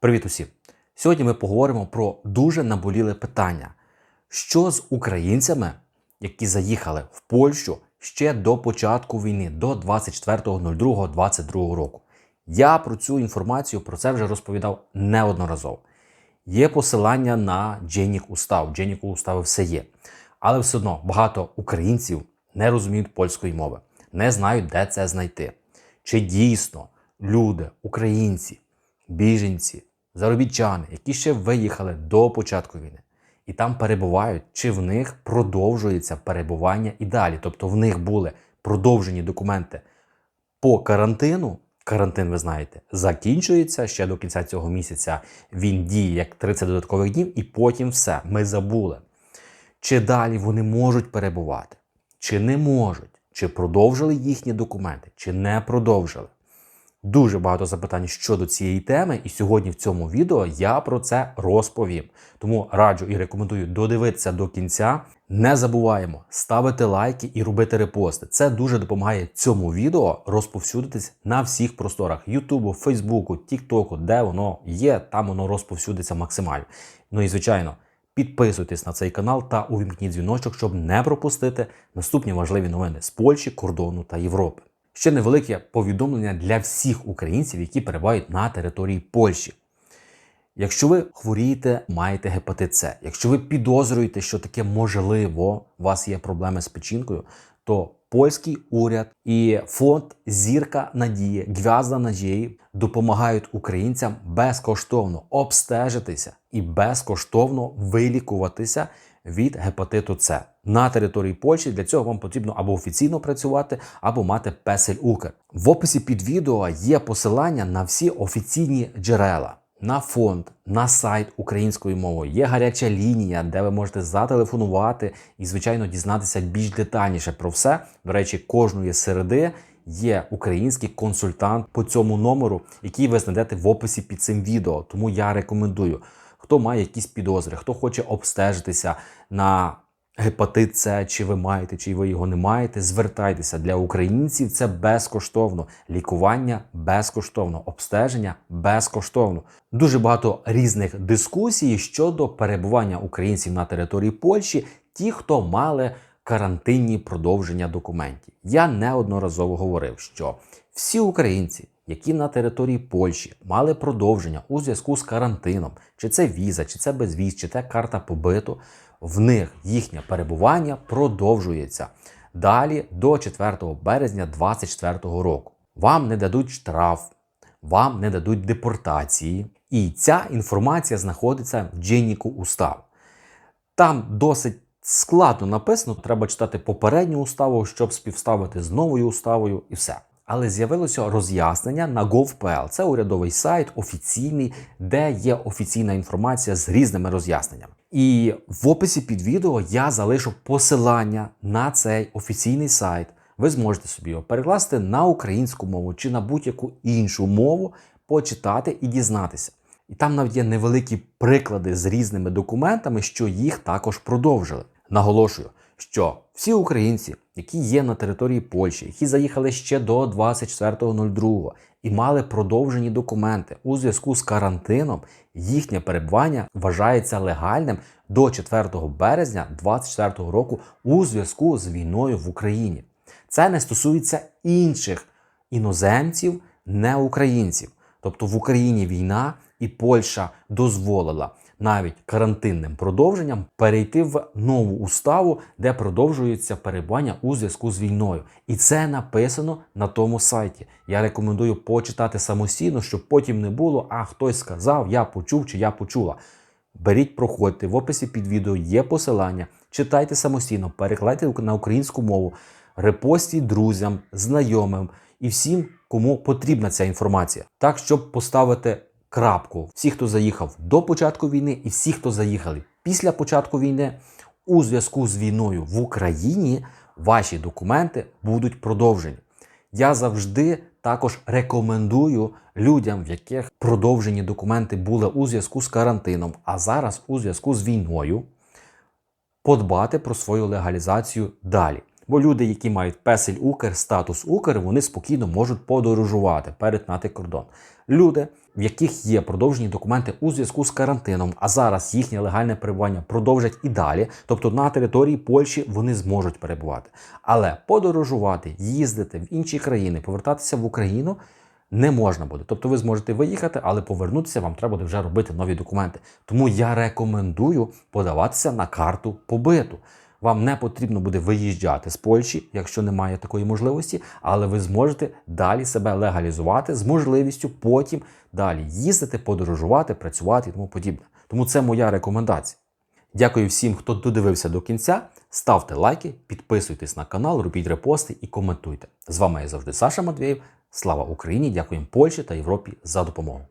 Привіт усім! Сьогодні ми поговоримо про дуже наболіле питання: що з українцями, які заїхали в Польщу ще до початку війни, до 24.02.22 року. Я про цю інформацію про це вже розповідав неодноразово. Є посилання на Дженік Устав. Дженіку Устави все є. Але все одно багато українців не розуміють польської мови, не знають, де це знайти. Чи дійсно люди, українці, біженці, заробітчани, які ще виїхали до початку війни, і там перебувають, чи в них продовжується перебування і далі. Тобто в них були продовжені документи по карантину. Карантин, ви знаєте, закінчується ще до кінця цього місяця. Він діє як 30 додаткових днів, і потім все. Ми забули. Чи далі вони можуть перебувати, чи не можуть, чи продовжили їхні документи, чи не продовжили. Дуже багато запитань щодо цієї теми, і сьогодні в цьому відео я про це розповім. Тому раджу і рекомендую додивитися до кінця. Не забуваємо ставити лайки і робити репости. Це дуже допомагає цьому відео розповсюдитись на всіх просторах Ютубу, Фейсбуку, Тіктоку, де воно є, там воно розповсюдиться максимально. Ну і звичайно. Підписуйтесь на цей канал та увімкніть дзвіночок, щоб не пропустити наступні важливі новини з Польщі, кордону та Європи. Ще невелике повідомлення для всіх українців, які перебувають на території Польщі. Якщо ви хворієте, маєте гепатит С, якщо ви підозрюєте, що таке можливо, у вас є проблеми з печінкою, то польський уряд і фонд Зірка Надії, Гвязда Надії допомагають українцям безкоштовно обстежитися і безкоштовно вилікуватися від гепатиту С на території Польщі. Для цього вам потрібно або офіційно працювати, або мати песель Укр. В описі під відео є посилання на всі офіційні джерела. На фонд, на сайт українською мовою є гаряча лінія, де ви можете зателефонувати і, звичайно, дізнатися більш детальніше про все. До речі, кожної середи є український консультант по цьому номеру, який ви знайдете в описі під цим відео. Тому я рекомендую, хто має якісь підозри, хто хоче обстежитися на гепатит С, чи ви маєте, чи ви його не маєте, звертайтеся для українців. Це безкоштовно. Лікування безкоштовно, обстеження безкоштовно. Дуже багато різних дискусій щодо перебування українців на території Польщі, ті, хто мали карантинні продовження документів. Я неодноразово говорив, що всі українці. Які на території Польщі мали продовження у зв'язку з карантином, чи це віза, чи це безвіз, чи це карта побиту, в них їхнє перебування продовжується далі до 4 березня 2024 року. Вам не дадуть штраф, вам не дадуть депортації. І ця інформація знаходиться в Дженіку Устав. Там досить складно написано, треба читати попередню уставу, щоб співставити з новою уставою, і все. Але з'явилося роз'яснення на gov.pl. Це урядовий сайт офіційний, де є офіційна інформація з різними роз'ясненнями. І в описі під відео я залишу посилання на цей офіційний сайт. Ви зможете собі його перекласти на українську мову чи на будь-яку іншу мову, почитати і дізнатися. І там навіть є невеликі приклади з різними документами, що їх також продовжили. Наголошую, що всі українці, які є на території Польщі, які заїхали ще до 24.02 і мали продовжені документи у зв'язку з карантином, їхнє перебування вважається легальним до 4 березня 2024 року у зв'язку з війною в Україні. Це не стосується інших іноземців, не українців. Тобто в Україні війна і Польща дозволила навіть карантинним продовженням перейти в нову уставу, де продовжується перебування у зв'язку з війною. І це написано на тому сайті. Я рекомендую почитати самостійно, щоб потім не було, а хтось сказав, я почув чи я почула. Беріть, проходьте в описі під відео є посилання, читайте самостійно, перекладайте на українську мову, репостіть друзям, знайомим і всім, кому потрібна ця інформація, так щоб поставити крапку. Всі, хто заїхав до початку війни, і всі, хто заїхали після початку війни, у зв'язку з війною в Україні, ваші документи будуть продовжені. Я завжди також рекомендую людям, в яких продовжені документи були у зв'язку з карантином, а зараз у зв'язку з війною, подбати про свою легалізацію далі. Бо люди, які мають песель Укр, статус Укр, вони спокійно можуть подорожувати, перетнати кордон. Люди, в яких є продовжені документи у зв'язку з карантином, а зараз їхнє легальне перебування продовжать і далі, тобто на території Польщі вони зможуть перебувати. Але подорожувати, їздити в інші країни, повертатися в Україну не можна буде. Тобто ви зможете виїхати, але повернутися вам треба буде вже робити нові документи. Тому я рекомендую подаватися на карту побиту. Вам не потрібно буде виїжджати з Польщі, якщо немає такої можливості, але ви зможете далі себе легалізувати з можливістю потім далі їздити, подорожувати, працювати і тому подібне. Тому це моя рекомендація. Дякую всім, хто додивився до кінця. Ставте лайки, підписуйтесь на канал, робіть репости і коментуйте. З вами я завжди Саша Матвєєв. Слава Україні! Дякуємо Польщі та Європі за допомогу.